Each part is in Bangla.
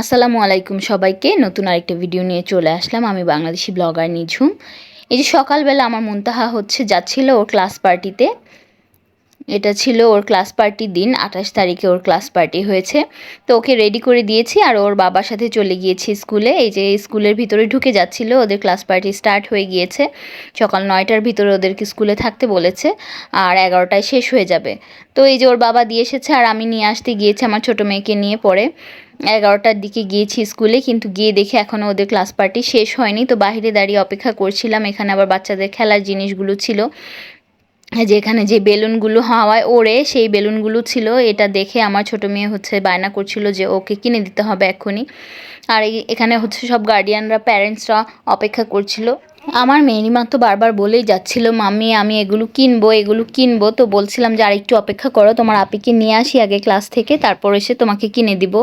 আসসালামু আলাইকুম সবাইকে। নতুন আরেকটা ভিডিও নিয়ে চলে আসলাম। আমি বাংলাদেশি ব্লগার নিঝুম। এই যে সকালবেলা আমার মনতাহা হচ্ছে, যাচ্ছিল ও ক্লাস পার্টিতে এটা ছিল ওর ক্লাস পার্টির দিন, আঠাশ তারিখে ওর ক্লাস পার্টি হয়েছে। তো ওকে রেডি করে দিয়েছি আর ওর বাবার সাথে চলে গিয়েছি স্কুলে। এই যে স্কুলের ভিতরে ঢুকে যাচ্ছিল, ওদের ক্লাস পার্টি স্টার্ট হয়ে গিয়েছে। সকাল নয়টার ভিতরে ওদেরকে স্কুলে থাকতে বলেছে আর এগারোটায় শেষ হয়ে যাবে। তো এই যে ওর বাবা দিয়ে এসেছে আর আমি নিয়ে আসতে গিয়েছি আমার ছোটো মেয়েকে নিয়ে পড়ে এগারোটার দিকে গিয়েছি স্কুলে কিন্তু গিয়ে দেখে এখনও ওদের ক্লাস পার্টি শেষ হয়নি। তো বাইরে দাঁড়িয়ে অপেক্ষা করছিলাম, এখানে আবার বাচ্চাদের খেলার জিনিসগুলো ছিল। যে এখানে যে বেলুনগুলো হাওয়ায় ওড়ে, সেই বেলুনগুলো ছিল। এটা দেখে আমার ছোট মেয়ে হচ্ছে বায়না করছিল যে ওকে কিনে দিতে হবে এক্ষুনি। আর এখানে হচ্ছে সব গার্ডিয়ানরা প্যারেন্টসরা অপেক্ষা করছিল। আমার মেয়েরিমা তো বারবার বলেই যাচ্ছিল, মাম্মি, আমি এগুলো কিনবো এগুলো কিনবো। তো বলছিলাম যে আর একটু অপেক্ষা করো, তোমার আপিকে নিয়ে আসি আগে ক্লাস থেকে, তারপর এসে তোমাকে কিনে দিব।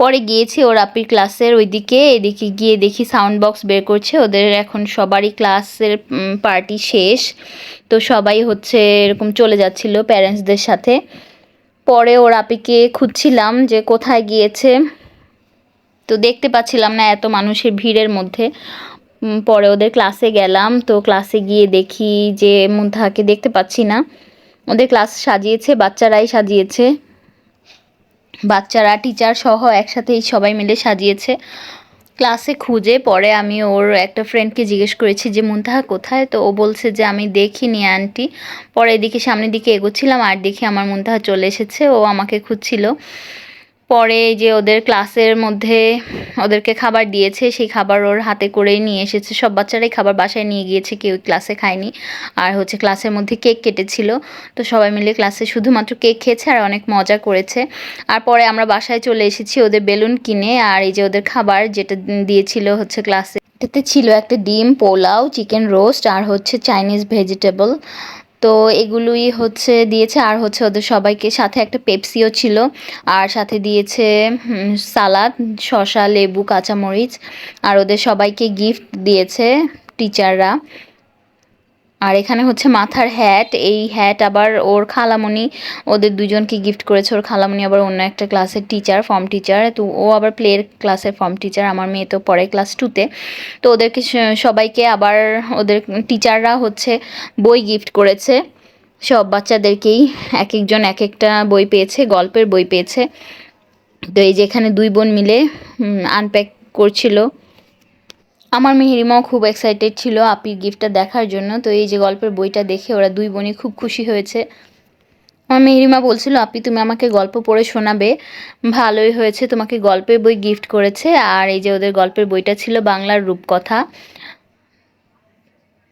পরে গিয়েছি ওর আপির ক্লাসের ওইদিকে, এদিকে গিয়ে দেখি সাউন্ড বক্স বের করছে, ওদের এখন সবারই ক্লাসের পার্টি শেষ। তো সবাই হচ্ছে এরকম চলে যাচ্ছিল প্যারেন্টসদের সাথে। পরে ওর আপিকে খুঁজছিলাম যে, কোথায় গিয়েছে। তো দেখতে পাচ্ছিলাম না এত মানুষের ভিড়ের মধ্যে। পরে ওদের ক্লাসে গেলাম, তো ক্লাসে গিয়ে দেখি যে মুন্তাহাকে দেখতে পাচ্ছি না। ওদের ক্লাস সাজিয়েছে, বাচ্চারাই সাজিয়েছে। বাচ্চারা টিচার সহ একসাথেই সবাই মিলে সাজিয়েছে। ক্লাসে খুঁজে পরে আমি ওর একটা ফ্রেন্ডকে জিজ্ঞেস করেছি যে, মুন্তাহা কোথায়? তো ও বলছে যে, আমি দেখিনি আন্টি পরে এদিকে সামনের দিকে এগোচ্ছিলাম, আর দেখি আমার মুন্তাহা চলে এসেছে, ও আমাকে খুঁজছিল। পরে যে ওদের ক্লাসের মধ্যে ওদেরকে খাবার দিয়েছে, সেই খাবার ওর হাতে করেই নিয়ে এসেছে। সব বাচ্চারাই খাবার বাসায় নিয়ে গিয়েছে কেউ ক্লাসে খায়নি। আর হচ্ছে ক্লাসের মধ্যে কেক কেটেছিল। তো সবাই মিলে ক্লাসে শুধুমাত্র কেক খেয়েছে আর অনেক মজা করেছে। আর পরে আমরা বাসায় চলে এসেছি ওদের বেলুন কিনে। আর এই যে ওদের খাবার যেটা দিয়েছিল হচ্ছে ক্লাসে, এটাতে ছিল একটা ডিম, পোলাও, চিকেন রোস্ট আর হচ্ছে চাইনিজ ভেজিটেবল। তো এগুলোই হচ্ছে দিয়েছে। আর হচ্ছে ওদের সবাইকে সাথে একটা পেপসিও ছিল। আর সাথে দিয়েছে সালাদ শশা লেবু, কাঁচামরিচ। আর ওদের সবাইকে গিফট দিয়েছে টিচাররা আর এখানে হচ্ছে মাথার হ্যাট এই হ্যাট আবার ওর খালামণি ওদের দুজনকে গিফট করেছে। ওর খালামণি আবার অন্য একটা ক্লাসের টিচার ফর্ম টিচার তো ও আবার প্লের ক্লাসের ফর্ম টিচার আমার মেয়ে তো পড়ে ক্লাস টুতে তো। ওদেরকে সবাইকে আবার ওদের টিচাররা হচ্ছে বই গিফট করেছে। সব বাচ্চাদেরকেই এক একজন এক একটা বই পেয়েছে, গল্পের বই পেয়েছে। তো এই যে এখানে দুই বোন মিলে আনপ্যাক করছিল। আমার মেহেরিমাও খুব এক্সাইটেড ছিল আপির গিফটটা দেখার জন্য। তো এই যে গল্পের বইটা দেখে ওরা দুই বোনই খুব খুশি হয়েছে। আমার মেহেরিমা বলছিল, আপি, তুমি আমাকে গল্প পড়ে শোনাবে। ভালোই হয়েছে তোমাকে গল্পের বই গিফট করেছে। আর এই যে ওদের গল্পের বইটা ছিল বাংলার রূপকথা।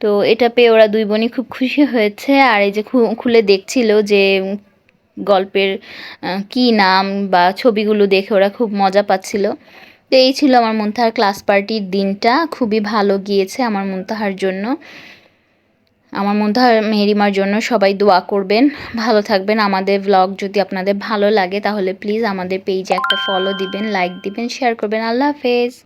তো এটা পেয়ে ওরা দুই বোনই খুব খুশি হয়েছে। আর এই যে খুলে দেখছিল যে গল্পের কি নাম বা ছবিগুলো দেখে ওরা খুব মজা পাচ্ছিল। তো এই ছিল আমার মুনতাহার ক্লাস পার্টির দিনটা। খুবই ভালো গিয়েছে আমার মুনতাহার জন্য। আমার মুনতাহার মেহরিমার জন্য সবাই দোয়া করবেন। ভালো থাকবেন। আমাদের ব্লগ যদি আপনাদের ভালো লাগে তাহলে প্লিজ আমাদের পেজে একটা ফলো দিবেন লাইক দিবেন শেয়ার করবেন। আল্লাহ হাফেজ।